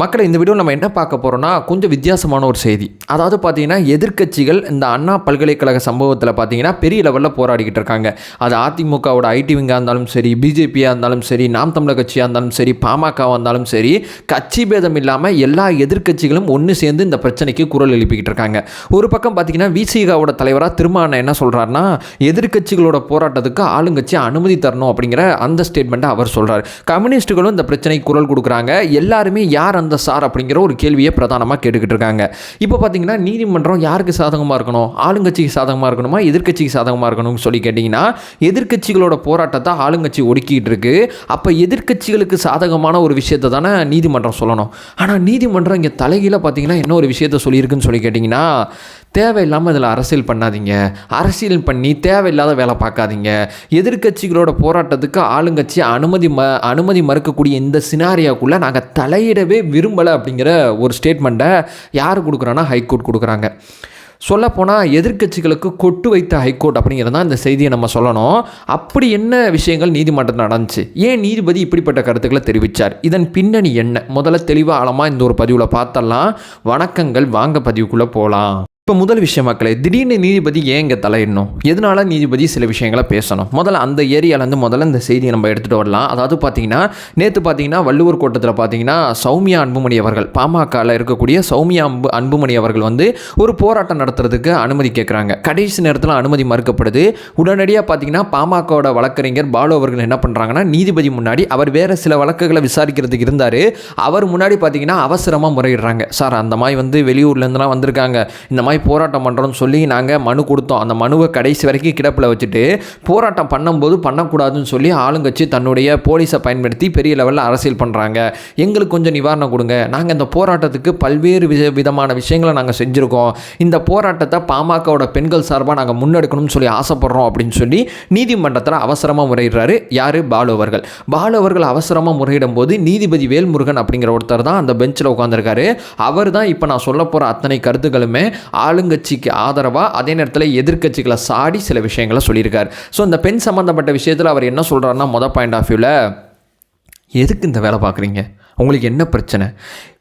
மக்களை இந்த வீடியோ நம்ம என்ன பார்க்க போகிறோம்னா கொஞ்சம் வித்தியாசமான ஒரு செய்தி. அதாவது பார்த்தீங்கன்னா எதிர்க்கட்சிகள் இந்த அண்ணா பல்கலைக்கழக சம்பவத்தில் பார்த்தீங்கன்னா பெரிய லெவலில் போராடிக்கிட்டு இருக்காங்க. அது அதிமுகவோட ஐடி விங்காக இருந்தாலும் சரி பிஜேபியாக இருந்தாலும் சரி நாம் தமிழர் கட்சியாக இருந்தாலும் சரி பாமகவாக இருந்தாலும் சரி கட்சி பேதம் இல்லாமல் எல்லா எதிர்க்கட்சிகளும் ஒன்று சேர்ந்து இந்த பிரச்சனைக்கு குரல் எழுப்பிக்கிட்டு இருக்காங்க. ஒரு பக்கம் பார்த்தீங்கன்னா விசிகாவோட தலைவராக திருமான என்ன சொல்கிறாருன்னா எதிர்க்கட்சிகளோட போராட்டத்துக்கு ஆளுங்கட்சி அனுமதி தரணும் அப்படிங்கிற அந்த ஸ்டேட்மெண்ட்டை அவர் சொல்கிறார் கம்யூனிஸ்ட்டுகளும் இந்த பிரச்சனைக்கு குரல் கொடுக்குறாங்க. எல்லாருமே யார் அந்த சார் அப்படிங்கிற ஒரு கேள்வியை பிரதானமாக கேட்டுக்கிட்டு இருக்காங்க இப்போ பார்த்தீங்கன்னா நீதிமன்றம் யாருக்கு சாதகமாக இருக்கணும்? ஆளுங்கட்சிக்கு சாதகமாக இருக்கணுமா? எதிர்க்கட்சிக்கு சாதகமாக இருக்கணும்னு சொல்லி கேட்டிங்கன்னா எதிர்க்கட்சிகளோட போராட்டத்தை ஆளுங்கட்சி ஒடுக்கிட்டு இருக்கு. அப்போ எதிர்க்கட்சிகளுக்கு சாதகமான ஒரு விஷயத்தை தானே நீதிமன்றம் சொல்லணும். ஆனால் நீதிமன்றம் இங்கே தலைகீழ பார்த்தீங்கன்னா என்ன ஒரு விஷயத்த சொல்லியிருக்குன்னு சொல்லி கேட்டிங்கன்னா தேவையில்லாமல் இதில் அரசியல் பண்ணாதீங்க. அரசியல் பண்ணி தேவையில்லாத வேலை பார்க்காதீங்க. எதிர்க்கட்சிகளோட போராட்டத்துக்கு ஆளுங்கட்சி அனுமதி ம அனுமதி மறுக்கக்கூடிய இந்த சினாரியாக்குள்ளே நாங்கள் தலையிடவே விரும்பலை அப்படிங்கிற ஒரு ஸ்டேட்மெண்ட்டை யார் கொடுக்குறோன்னா ஹைகோர்ட் கொடுக்குறாங்க. சொல்லப்போனால் எதிர்க்கட்சிகளுக்கு கொட்டு வைத்த ஹைகோர்ட் அப்படிங்கிறது தான் இந்த செய்தியை நம்ம சொல்லணும். அப்படி என்ன விஷயங்கள் நீதிமன்றத்தில் நடந்துச்சு? ஏன் நீதிபதி இப்படிப்பட்ட கருத்துக்களை தெரிவித்தார் இதன் பின்னணி என்ன? முதல்ல தெளிவாக ஆழமாக இந்த ஒரு பதிவில் பார்த்தலாம் வணக்கங்கள். வாங்க பதிவுக்குள்ளே போகலாம் இப்போ முதல் விஷயம் மக்களே திடீர்னு நீதிபதி ஏன் இங்கே தலையிடணும்? எதனால நீதிபதி சில விஷயங்களை பேசணும்? முதல்ல அந்த ஏரியாவிலேருந்து முதல்ல இந்த செய்தியை நம்ம எடுத்துகிட்டு வரலாம். அதாவது பார்த்தீங்கன்னா நேற்று பார்த்தீங்கன்னா வள்ளுவர் கோட்டத்தில் பார்த்தீங்கன்னா சௌமியா அன்புமணி அவர்கள் பாமகவில் இருக்கக்கூடிய சௌமியா அன்பு அன்புமணி அவர்கள் வந்து ஒரு போராட்டம் நடத்துறதுக்கு அனுமதி கேட்குறாங்க கடைசி நேரத்தில் அனுமதி மறுக்கப்படுது. உடனடியாக பார்த்தீங்கன்னா பாமகவோட வழக்கறிஞர் பாலு அவர்கள் என்ன பண்ணுறாங்கன்னா நீதிபதி முன்னாடி அவர் வேறு சில வழக்குகளை விசாரிக்கிறதுக்கு இருந்தார். அவர் முன்னாடி பார்த்தீங்கன்னா அவசரமாக முறையிடுறாங்க. சார் அந்த மாதிரி வந்து வெளியூர்லேருந்துலாம் வந்திருக்காங்க. இந்த மாதிரி போராட்டம் பண்ணுறோம்னு சொல்லி நாங்கள் மனு கொடுத்தோம். அந்த மனுவை கடைசி வரைக்கும் கிடப்பில் வச்சுட்டு போராட்டம் பண்ணும்போது பண்ணக்கூடாதுன்னு சொல்லி ஆளுங்கட்சி தன்னுடைய போலீஸை பயன்படுத்தி பெரிய லெவலில் அரசியல் பண்ணுறாங்க எங்களுக்கு கொஞ்சம் நிவாரணம் கொடுங்க. நாங்கள் இந்த போராட்டத்துக்கு பல்வேறு வித விதமான விஷயங்களை நாங்கள் செஞ்சுருக்கோம். இந்த போராட்டத்தை பாமகவோட பெண்கள் சார்பாக நாங்கள் முன்னெடுக்கணும்னு சொல்லி ஆசைப்பட்றோம் அப்படின்னு சொல்லி நீதிமன்றத்தில் அவசரமாக முறையிடுறாரு யார்? பாலு அவர்கள். பாலு அவர்கள் அவசரமாக முறையிடும் போது நீதிபதி வேல்முருகன் அப்படிங்கிற ஒருத்தர் தான் அந்த பெஞ்சில் உட்காந்துருக்காரு அவர் தான் இப்போ நான் சொல்ல போகிற அத்தனை கருத்துக்களுமே ஆளுங்கட்சிக்கு ஆதரவாக அதே நேரத்தில் எதிர்க்கட்சிகளை சாடி சில விஷயங்களை சொல்லியிருக்கார். ஸோ இந்த பெண் சம்மந்தப்பட்ட விஷயத்தில் அவர் என்ன சொல்கிறாருன்னா மொதல் பாயிண்ட் ஆஃப் வியூவில் எதுக்கு இந்த வேலை பார்க்குறீங்க? உங்களுக்கு என்ன பிரச்சனை?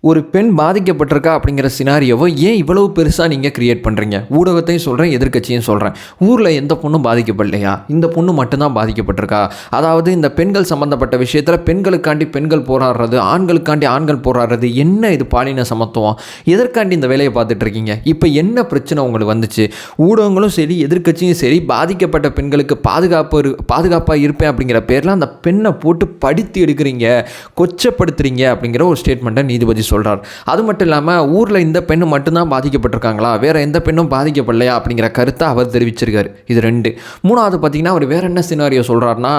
ஒரு பெண் பாதிக்கப்பட்டிருக்கா அப்படிங்கிற சினாரியோவை ஏன் இவ்வளவு பெருசாக நீங்கள் க்ரியேட் பண்ணுறீங்க ஊடகத்தையும் சொல்கிறேன் எதிர்க்கட்சியும் சொல்கிறேன் ஊரில் எந்த பொண்ணும் பாதிக்கப்படலையா? இந்த பொண்ணு மட்டும்தான் பாதிக்கப்பட்டிருக்கா? அதாவது இந்த பெண்கள் சம்மந்தப்பட்ட விஷயத்தில் பெண்களுக்காண்டி பெண்கள் போராடுறது ஆண்களுக்காண்டி ஆண்கள் போராடுறது என்ன இது பாலின சமத்துவம்? எதற்காண்டி இந்த வேலையை பார்த்துட்டு இருக்கீங்க இப்போ என்ன பிரச்சனை உங்களுக்கு வந்துச்சு? ஊடகங்களும் சரி எதிர்க்கட்சியும் சரி பாதிக்கப்பட்ட பெண்களுக்கு பாதுகாப்பு இரு- பாதுகாப்பாக இருப்பேன் அப்படிங்கிற பேரில் அந்த பெண்ணை போட்டு படித்து எடுக்கிறீங்க கொச்சப்படுத்துறீங்க அப்படிங்கிற ஒரு ஸ்டேட்மெண்ட்டை நீதிபதி சொல்கிறார் அது மட்டும் இல்லாமல் ஊரில் இந்த பெண்ணு மட்டும்தான் பாதிக்கப்பட்டிருக்காங்களா? வேறு எந்த பெண்ணும் பாதிக்கப்படலையா? அப்படிங்கிற கருத்தை அவர் தெரிவிச்சிருக்காரு. இது ரெண்டு. மூணாவது பார்த்தீங்கன்னா அவர் வேறு என்ன சினாரியோ சொல்கிறாருன்னா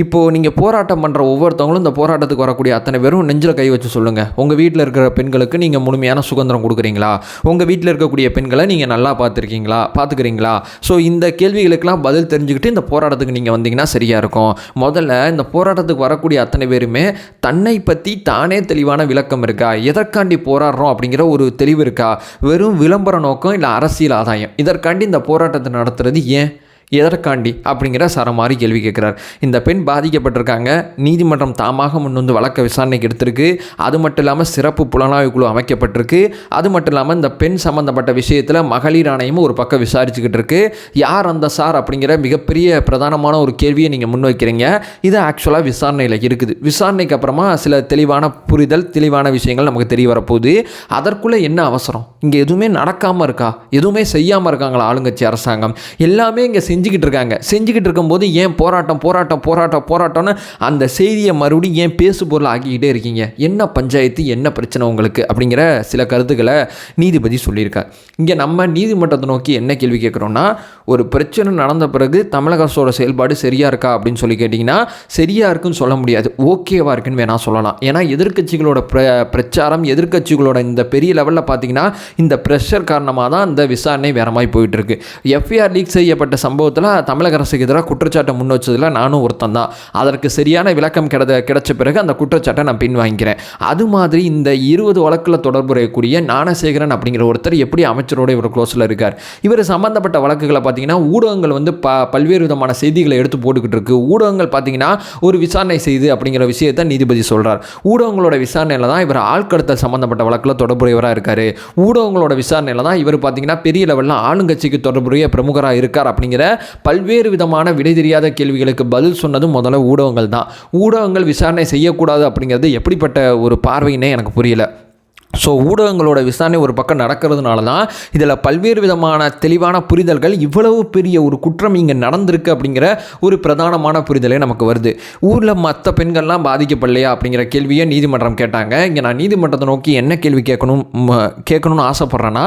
இப்போது நீங்கள் போராட்டம் பண்ணுற ஒவ்வொருத்தவங்களும் இந்த போராட்டத்துக்கு வரக்கூடிய அத்தனை பேரும் நெஞ்சில் கை வச்சு சொல்லுங்கள் உங்கள் வீட்டில் இருக்கிற பெண்களுக்கு நீங்கள் முழுமையான சுதந்திரம் கொடுக்குறீங்களா? உங்கள் வீட்டில் இருக்கக்கூடிய பெண்களை நீங்கள் நல்லா பார்த்துருக்கீங்களா? பார்த்துக்கிறீங்களா? ஸோ இந்த கேள்விகளுக்கெல்லாம் பதில் தெரிஞ்சுக்கிட்டு இந்த போராட்டத்துக்கு நீங்கள் வந்தீங்கன்னா சரியாக இருக்கும். முதல்ல இந்த போராட்டத்துக்கு வரக்கூடிய அத்தனை பேருமே தன்னை பற்றி தானே தெளிவான விளக்கம் இருக்கா? எதற்காண்டி போராடுறோம் அப்படிங்கிற ஒரு தெளிவு இருக்கா? வெறும் விளம்பர நோக்கம் இல்லை அரசியல் ஆதாயம். இதற்காண்டி இந்த போராட்டத்தை நடத்துறது ஏன்? எதற்காண்டி அப்படிங்கிற சரமாரி கேள்வி கேட்குறார். இந்த பெண் பாதிக்கப்பட்டிருக்காங்க. நீதிமன்றம் தாமாக முன் வந்து வழக்க விசாரணைக்கு எடுத்திருக்கு. அது மட்டும் இல்லாமல் சிறப்பு புலனாய்வு குழு அமைக்கப்பட்டிருக்கு. அது மட்டும் இல்லாமல் இந்த பெண் சம்பந்தப்பட்ட விஷயத்தில் மகளிர் ஆணையமும் ஒரு பக்கம் விசாரிச்சுக்கிட்டு இருக்கு. யார் அந்த சார் அப்படிங்கிற மிகப்பெரிய பிரதானமான ஒரு கேள்வியை நீங்கள் முன்வைக்கிறீங்க இது ஆக்சுவலாக விசாரணையில் இருக்குது. விசாரணைக்கு அப்புறமா சில தெளிவான புரிதல் தெளிவான விஷயங்கள் நமக்கு தெரிய வரப்போகுது. அதற்குள்ளே என்ன அவசரம்? இங்கே எதுவுமே நடக்காமல் இருக்கா? எதுவுமே செய்யாமல் இருக்காங்களா ஆளுங்கட்சி அரசாங்கம்? எல்லாமே இங்கே செஞ்சு செஞ்சுக்கிட்டு இருக்காங்க செஞ்சுக்கிட்டு இருக்கும்போது ஏன் போராட்டம் போராட்டம் போராட்டம் போராட்டம்னு அந்த செய்தியை மறுபடியும் ஏன் பேசு பொருள் ஆக்கிக்கிட்டே இருக்கீங்க? என்ன பஞ்சாயத்து என்ன பிரச்சனை உங்களுக்கு? அப்படிங்கிற சில கருத்துக்களை நீதிபதி சொல்லியிருக்கார். இங்கே நம்ம நீதிமன்றத்தை நோக்கி என்ன கேள்வி கேட்குறோன்னா ஒரு பிரச்சனை நடந்த பிறகு தமிழக அரசோட செயல்பாடு சரியாக இருக்கா அப்படின்னு சொல்லி கேட்டிங்கன்னா சரியாக இருக்குன்னு சொல்ல முடியாது. ஓகேவாக இருக்குன்னு வேணால் சொல்லலாம். ஏன்னா எதிர்க்கட்சிகளோட பிர பிரச்சாரம் எதிர்க்கட்சிகளோட இந்த பெரிய லெவலில் பார்த்தீங்கன்னா இந்த ப்ரெஷர் காரணமாக தான் இந்த விசாரணை வேற மாதிரி போயிட்டு எஃப்ஐஆர் லீக் செய்யப்பட்ட சம்பவம் சம்பவத்தில் தமிழக அரசுக்கு எதிராக குற்றச்சாட்டை முன் வச்சதில் நானும் ஒருத்தன் தான் அதற்கு சரியான விளக்கம் கிடைத கிடைச்ச பிறகு அந்த குற்றச்சாட்டை நான் பின் வாங்கிக்கிறேன் அது மாதிரி இந்த இருபது வழக்கில் தொடர்புடைய ஞானசேகரன் அப்படிங்கிற ஒருத்தர் எப்படி அமைச்சரோட இவர் க்ளோஸில் இருக்கார். இவர் சம்மந்தப்பட்ட வழக்குகளை பார்த்தீங்கன்னா ஊடகங்கள் வந்து ப பல்வேறு விதமான செய்திகளை எடுத்து போட்டுக்கிட்டு இருக்கு. ஊடகங்கள் பார்த்தீங்கன்னா ஒரு விசாரணை செய்து அப்படிங்கிற விஷயத்தை நீதிபதி சொல்கிறார் ஊடகங்களோட விசாரணையில் தான் இவர் ஆட்கடத்தல் சம்மந்தப்பட்ட வழக்கில் தொடர்புடையவராக இருக்கார். ஊடகங்களோட விசாரணையில் தான் இவர் பார்த்தீங்கன்னா பெரிய லெவலில் ஆளுங்கட்சிக்கு தொடர்புடைய பிரமுகராக இருக்கார் அப்படிங்கிற பல்வேறு விதமான விடை தெரியாத கேள்விகளுக்கு பதில் சொன்னதும் முதல்ல ஊடகங்கள் தான். ஊடகங்கள் விசாரணை செய்யக்கூடாது அப்படிங்கிறது எப்படிப்பட்ட ஒரு பார்வையினே எனக்கு புரியல. ஸோ ஊடகங்களோட விசாரணை ஒரு பக்கம் நடக்கிறதுனால தான் இதில் பல்வேறு விதமான தெளிவான புரிதல்கள் இவ்வளவு பெரிய ஒரு குற்றம் இங்கே நடந்திருக்கு அப்படிங்கிற ஒரு பிரதானமான புரிதலே நமக்கு வருது. ஊரில் மற்ற பெண்கள்லாம் பாதிக்கப்படலையா அப்படிங்கிற கேள்வியை நீதிமன்றம் கேட்டாங்க. இங்கே நான் நீதிமன்றத்தை நோக்கி என்ன கேள்வி கேட்கணும் கேட்கணும்னு ஆசைப்பட்றேன்னா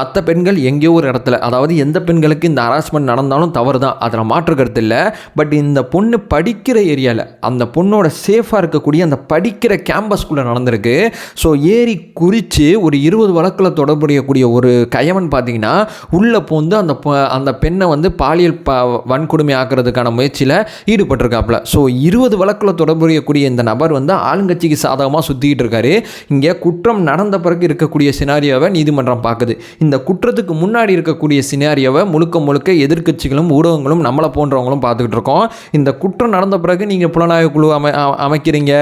மற்ற பெண்கள் எங்கேயோ ஒரு இடத்துல அதாவது எந்த பெண்களுக்கு இந்த ஹராஸ்மெண்ட் நடந்தாலும் தவறு தான் அதில் மாற்று கருத்து இல்லை. பட் இந்த பொண்ணு படிக்கிற ஏரியாவில் அந்த பொண்ணோட சேஃபாக இருக்கக்கூடிய அந்த படிக்கிற கேம்பஸ்குள்ளே நடந்திருக்கு. ஸோ ஏரி குறித்து ஒரு இருபது வழக்கில் தொடர்புடையக்கூடிய ஒரு கயவன் பார்த்தீங்கன்னா உள்ளே போந்து அந்த அந்த பெண்ணை வந்து பாலியல் ப வன்கொடுமை ஆக்கிறதுக்கான முயற்சியில் ஈடுபட்டிருக்காப்புல. ஸோ இருபது வழக்கில் தொடர்புடையக்கூடிய இந்த நபர் வந்து ஆளுங்கட்சிக்கு சாதகமாக சுற்றிக்கிட்டு இருக்காரு. இங்கே குற்றம் நடந்த பிறகு இருக்கக்கூடிய சினாரியோவை நீதிமன்றம் பார்க்குது இந்த குற்றத்துக்கு முன்னாடி இருக்கக்கூடிய சினாரியோவை முழுக்க முழுக்க எதிர்கட்சிகளும் ஊடகங்களும் நம்மளை போன்றவங்களும் பார்த்துக்கிட்டு இருக்கோம். இந்த குற்றம் நடந்த பிறகு நீங்கள் புலனாய்வு குழு அமை அமைக்கிறீங்க.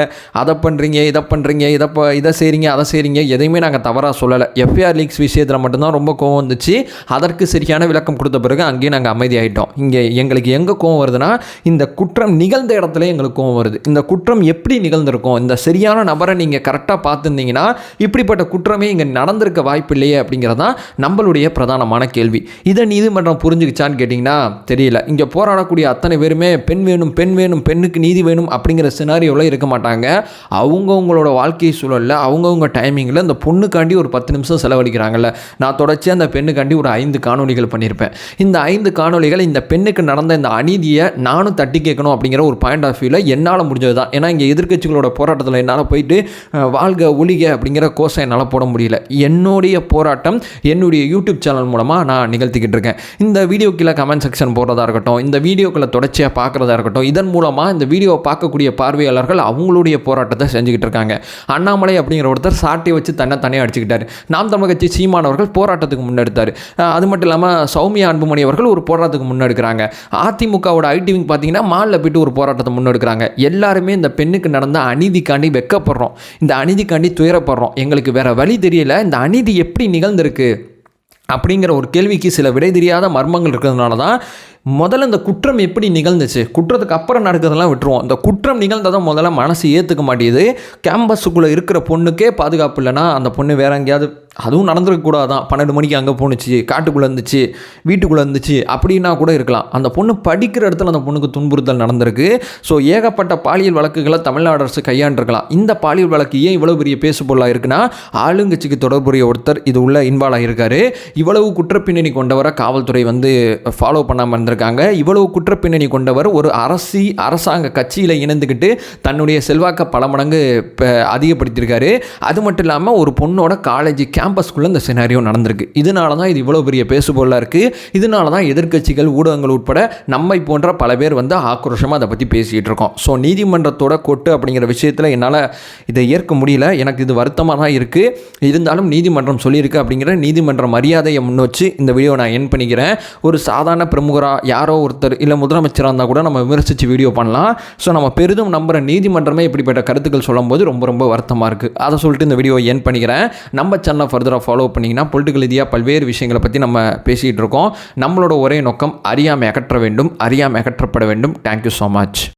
அதை பண்ணுறீங்க இதை பண்ணுறீங்க இதை இதை செய்கிறீங்க அதை செய்கிறீங்க எதையுமே நாங்கள் தவறாக சொல்லலை. எஃப்ஐஆர் லீக்ஸ் விஷயத்தில் மட்டும்தான் ரொம்ப கோவம் வந்துச்சு. அதற்கு சரியான விளக்கம் கொடுத்த பிறகு அங்கேயும் நாங்கள் அமைதியாகிட்டோம் இங்கே எங்களுக்கு எங்கே கோவம் வருதுன்னா இந்த குற்றம் நிகழ்ந்த இடத்துல எங்களுக்கு கோவம் வருது. இந்த குற்றம் எப்படி நிகழ்ந்திருக்கும்? இந்த சரியான நபரை நீங்கள் கரெக்டாக பார்த்துருந்தீங்கன்னா இப்படிப்பட்ட குற்றமே இங்கே நடந்திருக்க வாய்ப்பு இல்லையே அப்படிங்கிறதான் நம்மளுடைய பிரதானமான கேள்வி. இதை நீதிமன்றம் புரிஞ்சுக்கிச்சான்னு கேட்டிங்கன்னா தெரியல. இங்கே போராடக்கூடிய அத்தனை பேருமே பெண் வேணும் பெண் வேணும் பெண்ணுக்கு நீதி வேணும் அப்படிங்கிற சினாரியோவில் இருக்க மாட்டாங்க. அவங்கவுங்களோட வாழ்க்கை சூழலில் அவங்கவுங்க டைமிங்கில் அந்த பொண்ணுக்காண்டி ஒரு பத்து நிமிஷம் செலவழிக்கிறாங்கல்ல. நான் தொடர்ச்சியாக அந்த பெண்ணுக்காண்டி ஒரு ஐந்து காணொலிகள் பண்ணியிருப்பேன். இந்த ஐந்து காணொலிகள் இந்த பெண்ணுக்கு நடந்த இந்த அநீதியை நானும் தட்டி கேட்கணும் அப்படிங்கிற ஒரு பாயிண்ட் ஆஃப் வியூவில் என்னால் முடிஞ்சது தான் ஏன்னா இங்கே எதிர்கட்சிகளோட போராட்டத்தில் என்னால் போயிட்டு வாழ்க ஒழிக அப்படிங்கிற கோஷம் என்னால் போட முடியல. என்னுடைய போராட்டம் என்னுடைய யூடியூப் சேனல் மூலமாக நான் நிகழ்த்திக்கிட்டு இருக்கேன். இந்த வீடியோ கீழே கமெண்ட் செக்ஷன் போடுறதா இருக்கட்டும் இந்த வீடியோக்களை தொடர்ச்சியாக பார்க்குறதா இருக்கட்டும் இதன் மூலமாக இந்த வீடியோவை பார்க்கக்கூடிய பார்வையாளர்கள் அவங்களுடைய போராட்டத்தை செஞ்சுக்கிட்டு இருக்காங்க. அண்ணாமலை அப்படிங்கிற ஒருத்தர் சாட்டை வச்சு அடித்து தன்னை தனியாக அடிச்சுக்கிட்டார். நாம் தமிழ் கட்சி சீமானவர்கள் போராட்டத்துக்கு முன்னெடுத்தார். அது மட்டும் இல்லாமல் சௌமியா அன்புமணி அவர்கள் ஒரு போராட்டத்துக்கு முன்னெடுக்கிறாங்க. அதிமுகவோட ஐடி விங் பார்த்தீங்கன்னா மாலில் போயிட்டு ஒரு போராட்டத்தை முன்னெடுக்கிறாங்க. எல்லாருமே இந்த பெண்ணுக்கு நடந்த அநீதிக்காண்டி வெக்கப்படுறோம். இந்த அநீதிக்காண்டி துயரப்படுறோம். எங்களுக்கு வேறு வழி தெரியல. இந்த அநீதி எப்படி நிகழ்ந்திருக்கு? அப்படிங்கிற ஒரு கேள்விக்கு சில விடை தெரியாத மர்மங்கள் இருக்கிறதுனால தான் முதல்ல இந்த குற்றம் எப்படி நிகழ்ந்துச்சு? குற்றத்துக்கு அப்புறம் நடக்கிறதெல்லாம் விட்டுருவோம். இந்த குற்றம் நிகழ்ந்ததை முதல்ல மனசு ஏற்றுக்க மாட்டேது கேம்பஸுக்குள்ளே இருக்கிற பொண்ணுக்கே பாதுகாப்பு இல்லைன்னா அந்த பொண்ணு வேற எங்கேயாவது அதுவும் நடந்துருக்கக்கூடாது தான் பன்னெண்டு மணிக்கு அங்கே போணுச்சு காட்டுக்குள்ளே இருந்துச்சு வீட்டுக்குள்ளே இருந்துச்சு அப்படின்னா கூட இருக்கலாம். அந்த பொண்ணு படிக்கிற இடத்துல அந்த பொண்ணுக்கு துன்புறுத்தல் நடந்திருக்கு. ஸோ ஏகப்பட்ட பாலியல் வழக்குகளை தமிழ்நாடு அரசு கையாண்டிருக்கலாம். இந்த பாலியல் வழக்கு ஏன் இவ்வளோ பெரிய பேசு பொருளாக இருக்குன்னா ஆளுங்கட்சிக்கு தொடர்புடைய ஒருத்தர் இது உள்ள இன்வால்வ் ஆகியிருக்காரு. இவ்வளவு குற்றப்பின்னணி கொண்டவரை காவல்துறை வந்து ஃபாலோ பண்ணாமல் இருந்திருக்காங்க. இவ்வளவு குற்றப்பின்னணி கொண்டவர் ஒரு அரசி அரசாங்க கட்சியில் இணைந்துக்கிட்டு தன்னுடைய செல்வாக்க பல மடங்கு அதிகப்படுத்தியிருக்காரு. அது மட்டும் இல்லாமல் ஒரு பொண்ணோட காலேஜ் கேம்பஸ்க்குள்ளே இந்த சினாரியோ நடந்திருக்கு. இதனால தான் இது இவ்வளோ பெரிய பேசுபொருளாக இருக்குது இதனால தான் எதிர்கட்சிகள் ஊடகங்கள் உட்பட நம்மை போன்ற பல பேர் வந்து ஆக்ரோஷமாக அதை பற்றி பேசிகிட்டு இருக்கோம். ஸோ நீதிமன்றத்தோட கொட்டு அப்படிங்கிற விஷயத்தில் என்னால் இதை ஏற்க முடியல. எனக்கு இது வருத்தமாக தான் இருக்குது இருந்தாலும் நீதிமன்றம் சொல்லியிருக்கு அப்படிங்கிற நீதிமன்ற மரியாதையை முன் வச்சு இந்த வீடியோ நான் என் பண்ணிக்கிறேன். ஒரு சாதாரண பிரமுகராக யாரோ ஒருத்தர் இல்லை முதலமைச்சராக இருந்தால் கூட நம்ம விமர்சித்து வீடியோ பண்ணலாம். ஸோ நம்ம பெரிதும் நம்புகிற நீதிமன்றமே இப்படிப்பட்ட கருத்துக்கள் சொல்லும்போது ரொம்ப ரொம்ப வருத்தமாக இருக்குது அதை சொல்லிட்டு இந்த வீடியோ என் பண்ணிக்கிறேன். நம்ம சேனல் ஃபர்தராக ஃபாலோ பண்ணிங்கன்னா பொலிட்டிக்கல் ரீதியாக பல்வேறு விஷயங்களை பற்றி நம்ம பேசிகிட்டு இருக்கோம். நம்மளோட ஒரே நோக்கம் அறியாமை அகற்ற வேண்டும் அறியாமை அகற்றப்பட வேண்டும். Thank you so much